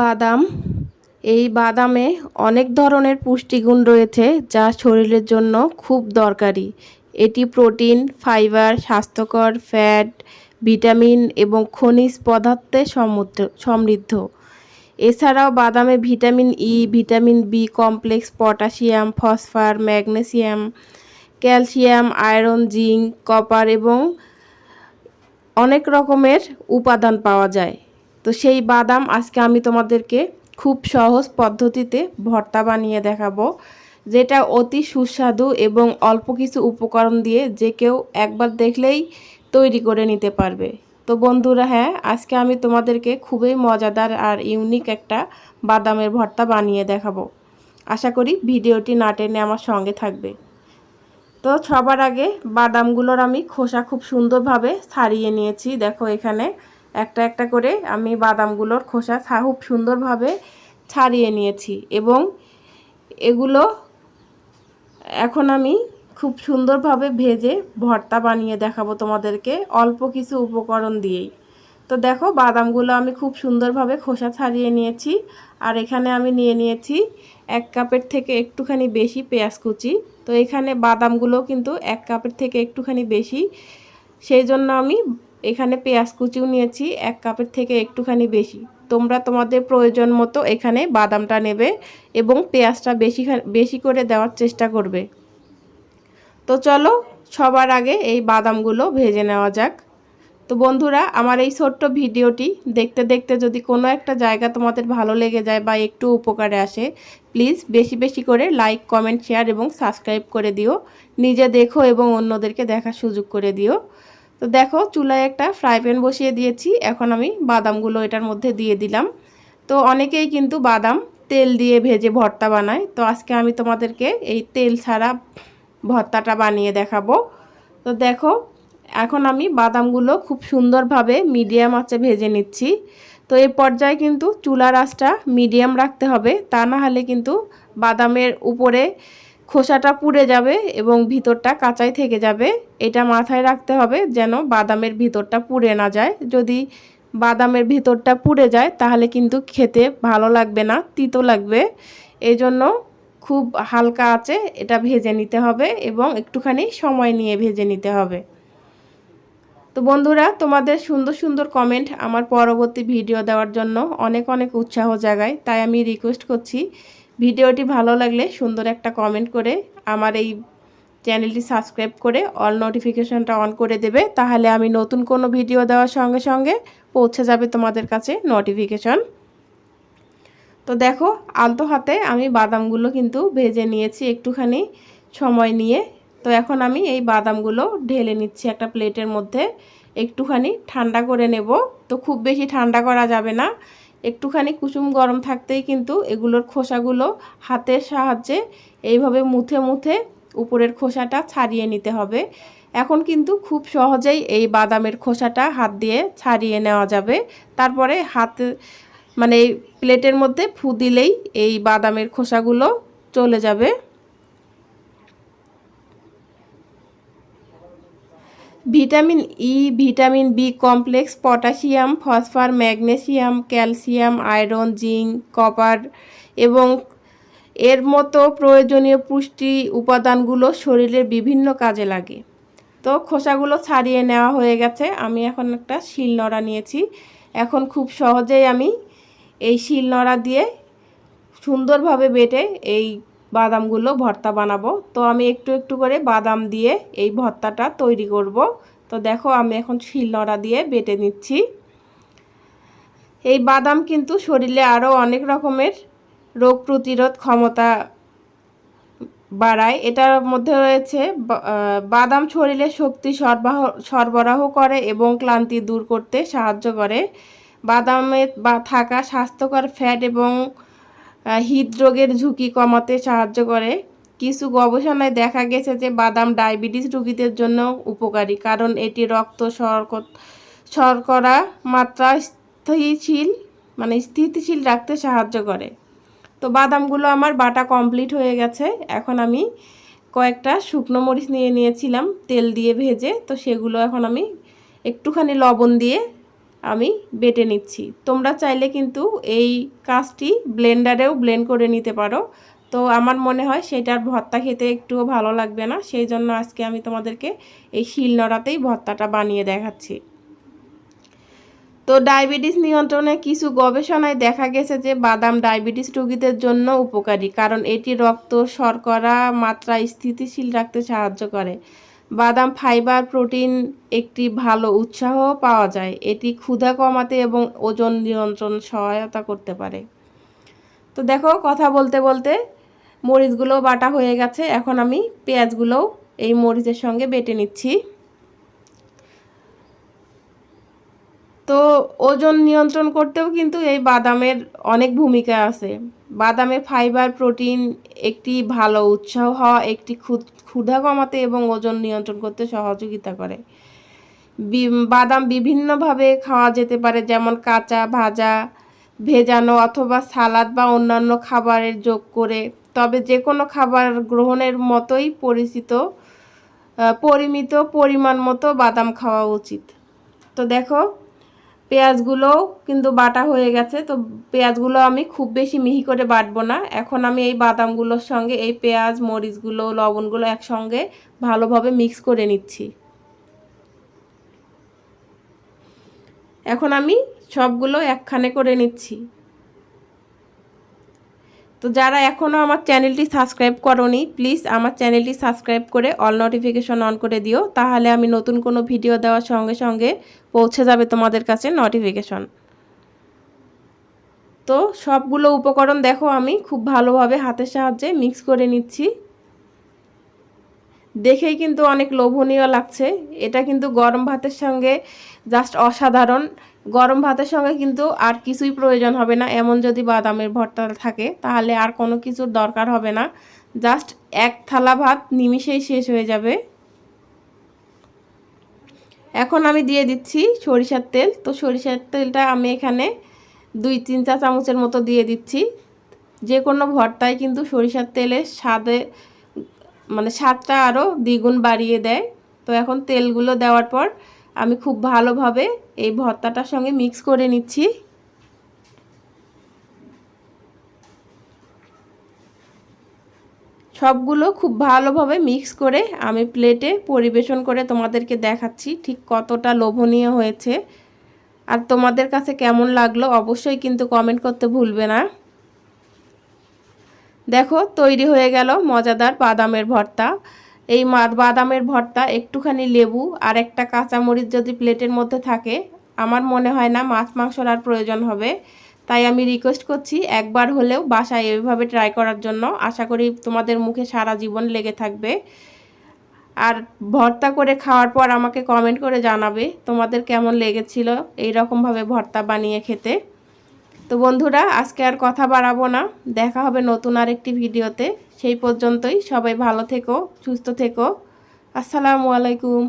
বাদাম। এই বাদামে অনেক ধরনের পুষ্টিগুণ রয়েছে যা শরীরের জন্য খুব দরকারি। এটি প্রোটিন, ফাইবার, স্বাস্থ্যকর, ফ্যাট, ভিটামিন এবং খনিজ পদার্থে সমৃদ্ধ সমৃদ্ধ। এছাড়াও বাদামে vitamin E vitamin B complex, potassium, phosphor, magnesium, calcium, iron, zinc, copper এবং অনেক রকমের উপাদান পাওয়া যায়। তো সেই বাদাম আজকে আমি তোমাদেরকে খুব সহজ পদ্ধতিতে ভর্তা বানিয়ে দেখাবো, যেটা অতি সুস্বাদু এবং অল্প কিছু উপকরণ দিয়ে যে কেউ একবার দেখলেই তৈরি করে নিতে পারবে। তো বন্ধুরা হ্যাঁ আজকে আমি তোমাদেরকে খুবই মজাদার আর ইউনিক একটা বাদামের ভর্তা বানিয়ে দেখাবো। আশা করি ভিডিওটি না টেনে আমার সঙ্গে থাকবে। তো সবার আগে বাদামগুলোর আমি খোসা খুব সুন্দরভাবে ছাড়িয়ে নিয়েছি, দেখো এখানে। একটা একটা করে আমি বাদামগুলোর খোসা খুব সুন্দরভাবে ছাড়িয়ে নিয়েছি এবং এগুলো এখন আমি খুব সুন্দরভাবে ভেজে ভর্তা বানিয়ে দেখাবো তোমাদেরকে অল্প কিছু উপকরণ দিয়েই। তো দেখো, বাদামগুলো আমি খুব সুন্দরভাবে খোসা ছাড়িয়ে নিয়েছি আর এখানে আমি নিয়ে নিয়েছি এক কাপের থেকে একটুখানি বেশি পেঁয়াজ কুচি। তো এখানে বাদামগুলো কিন্তু এক কাপের থেকে একটুখানি বেশি। সেই জন্য আমি এখানে পেঁয়াজ কুচিও নিয়েছি, এক কাপের থেকে একটুখানি বেশি। তোমরা তোমাদের প্রয়োজন মতো এখানে বাদামটা নেবে এবং পেঁয়াজটা বেশি বেশি করে দেওয়ার চেষ্টা করবে। তো চলো, সবার আগে এই বাদামগুলো ভেজে নেওয়া যাক। তো বন্ধুরা, আমার এই ছোট্ট ভিডিওটি দেখতে দেখতে যদি কোনো একটা জায়গা তোমাদের ভালো লেগে যায় বা একটু উপকারে আসে, প্লিজ বেশি বেশি করে লাইক, কমেন্ট, শেয়ার এবং সাবস্ক্রাইব করে দিও। নিজে দেখো এবং অন্যদেরকে দেখার সুযোগ করে দিও। তো দেখো চুলায় একটা ফ্রাই প্যান বসিয়ে দিয়েছি। এখন আমি বাদামগুলো এটার মধ্যে দিয়ে দিলাম। তো অনেকেই কিন্তু বাদাম তেল দিয়ে ভেজে ভর্তা বানায়। তো আজকে আমি তোমাদেরকে এই তেল ছাড়া ভর্তাটা বানিয়ে দেখাবো। তো দেখো, এখন আমি বাদামগুলো খুব সুন্দরভাবে মিডিয়াম আঁচে ভেজে নিচ্ছি। তো এই পর্যায়ে কিন্তু চুলার আঁচটা মিডিয়াম রাখতে হবে। তা না হলে কিন্তু বাদামের উপরে খোসাটা পুড়ে যাবে এবং ভিতরটা কাঁচাই থেকে যাবে। এটা মাথায় রাখতে হবে যেন বাদামের ভিতরটা পুড়ে না যায়। যদি বাদামের ভিতরটা পুড়ে যায়, তাহলে কিন্তু খেতে ভালো লাগবে না, তিতো লাগবে। এই জন্য খুব হালকা আছে এটা ভেজে নিতে হবে এবং একটুখানি সময় নিয়ে ভেজে নিতে হবে। তো বন্ধুরা, তোমাদের সুন্দর সুন্দর কমেন্ট আমার পরবর্তী ভিডিও দেওয়ার জন্য অনেক অনেক উৎসাহ জাগায়। তাই আমি রিকোয়েস্ট করছি ভিডিওটি ভালো লাগলে সুন্দর একটা কমেন্ট করে আমার এই চ্যানেলটি সাবস্ক্রাইব করে অল নোটিফিকেশানটা অন করে দেবে। তাহলে আমি নতুন কোনো ভিডিও দেওয়ার সঙ্গে সঙ্গে পৌঁছে যাবে তোমাদের কাছে নোটিফিকেশন তো দেখো, আলতো হাতে আমি বাদামগুলো কিন্তু ভেজে নিয়েছি একটুখানি সময় নিয়ে। তো এখন আমি এই বাদামগুলো ঢেলে নিচ্ছি একটা প্লেটের মধ্যে। একটুখানি ঠান্ডা করে নেব। তো খুব বেশি ঠান্ডা করা যাবে না। একটুখানি কুসুম গরম থাকতেই কিন্তু এগুলোর খোসাগুলো হাতের সাহায্যে এইভাবে মুথে মুথে উপরের খোসাটা ছাড়িয়ে নিতে হবে। এখন কিন্তু খুব সহজেই এই বাদামের খোসাটা হাত দিয়ে ছাড়িয়ে নেওয়া যাবে। তারপরে হাত মানে প্লেটের মধ্যে ফু দিলেই এই বাদামের খোসাগুলো চলে যাবে। Vitamin E vitamin B complex, potassium, phosphor, magnesium, calcium, iron, zinc, copper এবং এর মতো প্রয়োজনীয় পুষ্টি উপাদানগুলো শরীরের বিভিন্ন কাজে লাগে। তো খোসাগুলো ছাড়িয়ে নেওয়া হয়ে গেছে। আমি এখন একটা শিলনোড়া নিয়েছি। এখন খুব সহজেই আমি এই শিলনোড়া দিয়ে সুন্দরভাবে বেটে এই বাদামগুলো ভর্তা বানাবো। তো আমি একটু একটু করে বাদাম দিয়ে এই ভর্তাটা তৈরি করব। তো দেখো আমি এখন শিলনোড়া দিয়ে বেটে নিচ্ছি। এই বাদাম কিন্তু শরীরে আরও অনেক রকমের রোগ প্রতিরোধ ক্ষমতা বাড়ায়। এটার মধ্যে রয়েছে বাদাম শরীরে শক্তি সরবরাহ সরবরাহ করে এবং ক্লান্তি দূর করতে সাহায্য করে। বাদামে বা, থাকা স্বাস্থ্যকর ফ্যাট এবং হৃদরোগের ঝুঁকি কমাতে সাহায্য করে। কিছু গবেষণায় দেখা গেছে যে বাদাম ডায়াবেটিস রোগীদের জন্য উপকারী, কারণ এটি রক্ত শর্করা মাত্রা স্থিতিশীল মানে স্থিতিশীল রাখতে সাহায্য করে। তো বাদামগুলো আমার বাটা কমপ্লিট হয়ে গেছে। এখন আমি কয়েকটা শুকনো মরিচ নিয়ে নিয়েছিলাম তেল দিয়ে ভেজে। তো সেগুলো এখন আমি একটুখানি লবণ দিয়ে আমি বেটে নিচ্ছি। তোমরা চাইলে কিন্তু এই কাজটি ব্লেন্ডারেও ব্লেন্ড করে নিতে পারো। তো আমার মনে হয় সেটার ভর্তা খেতে একটুও ভালো লাগবে না। সেই জন্য আজকে আমি তোমাদেরকে এই শিলনোড়াতেই ভর্তাটা বানিয়ে দেখাচ্ছি। তো ডায়াবেটিস নিয়ন্ত্রণে কিছু গবেষণায় দেখা গেছে যে বাদাম ডায়াবেটিস রোগীদের জন্য উপকারী, কারণ এটি রক্ত শর্করা মাত্রা স্থিতিশীল রাখতে সাহায্য করে। বাদাম, ফাইবার, প্রোটিন একটি ভালো উৎসাহ পাওয়া যায়। এটি ক্ষুধা কমাতে এবং ওজন নিয়ন্ত্রণ সহায়তা করতে পারে। তো দেখো, কথা বলতে বলতে মরিচগুলো বাটা হয়ে গেছে। এখন আমি পেঁয়াজগুলোও এই মরিচের সঙ্গে বেটে নিচ্ছি। তো ওজন নিয়ন্ত্রণ করতেও কিন্তু এই বাদামের অনেক ভূমিকা আছে। বাদামে ফাইবার, প্রোটিন একটি ভালো উৎসাহ হওয়া, একটি ক্ষুধা কমাতে এবং ওজন নিয়ন্ত্রণ করতে সহযোগিতা করে। বাদাম বিভিন্নভাবে খাওয়া যেতে পারে, যেমন কাঁচা, ভাজা, ভেজানো অথবা সালাদ বা অন্যান্য খাবারের যোগ করে। তবে যে কোনো খাবার গ্রহণের মতোই পরিচিত পরিমিত পরিমাণ মতো বাদাম খাওয়া উচিত। তো দেখো পেঁয়াজগুলোও কিন্তু বাটা হয়ে গেছে, তো পেঁয়াজগুলো আমি খুব বেশি মিহি করে বাটবো না। এখন আমি এই বাদামগুলোর সঙ্গে, এই পেঁয়াজ, মরিচগুলো, লবণগুলো একসঙ্গে ভালোভাবে মিক্স করে নিচ্ছি। এখন আমি সবগুলো একখানে করে নিচ্ছি। তো যারা এখনও আমার চ্যানেলটি সাবস্ক্রাইব করনি, প্লিজ আমার চ্যানেলটি সাবস্ক্রাইব করে অল নোটিফিকেশন অন করে দিও। তাহলে আমি নতুন কোনো ভিডিও দেওয়ার সঙ্গে সঙ্গে পৌঁছে যাবে তোমাদের কাছে নোটিফিকেশন তো সবগুলো উপকরণ দেখো আমি, খুব ভালোভাবে হাতের সাহায্যে মিক্স করে নিচ্ছি। দেখেই কিন্তু অনেক লোভনীয় লাগছে। এটা কিন্তু গরম ভাতের সঙ্গে জাস্ট অসাধারণ। গরম ভাতের সঙ্গে কিন্তু আর কিছুই প্রয়োজন হবে না। এমন যদি বাদামের ভর্তা থাকে, তাহলে আর কোনো কিছুর দরকার হবে না। জাস্ট এক থালা ভাত নিমিষেই শেষ হয়ে যাবে। এখন আমি দিয়ে দিচ্ছি সরিষার তেল। তো সরিষার তেলটা আমি এখানে দুই তিন চা চামচের মতো দিয়ে দিচ্ছি। যে কোনো ভর্তায় কিন্তু সরিষার তেলের স্বাদে মানে স্বাদটা আরও দ্বিগুণ বাড়িয়ে দেয়। তো এখন তেলগুলো দেওয়ার পর আমি খুব ভালোভাবে এই ভর্তাটার সঙ্গে মিক্স করে নিচ্ছি। সবগুলো খুব ভালোভাবে মিক্স করে আমি প্লেটে পরিবেশন করে তোমাদেরকে দেখাচ্ছি ঠিক কতটা লোভনীয় হয়েছে। আর তোমাদের কাছে কেমন লাগল অবশ্যই কিন্তু কমেন্ট করতে ভুলবে না। দেখো, তৈরি হয়ে গেল মজাদার বাদামের ভর্তা। এই বাদামের ভর্তা, একটুখানি লেবু আর একটা কাঁচামরিচ যদি প্লেটের মধ্যে থাকে, আমার মনে হয় না মাছ মাংসর আর প্রয়োজন হবে। তাই আমি রিকোয়েস্ট করছি একবার হলেও বাসায় এইভাবে ট্রাই করার জন্য। আশা করি তোমাদের মুখে সারা জীবন লেগে থাকবে। আর ভর্তা করে খাওয়ার পর আমাকে কমেন্ট করে জানাবে তোমাদের কেমন লেগেছিল এইরকমভাবে ভর্তা বানিয়ে খেতে। তো বন্ধুরা, আজকে আর কথা বাড়াবো না। দেখা হবে নতুন আর একটি ভিডিওতে। সেই পর্যন্তই সবাই ভালো থেকো, সুস্থ থেকো। আসসালামু আলাইকুম।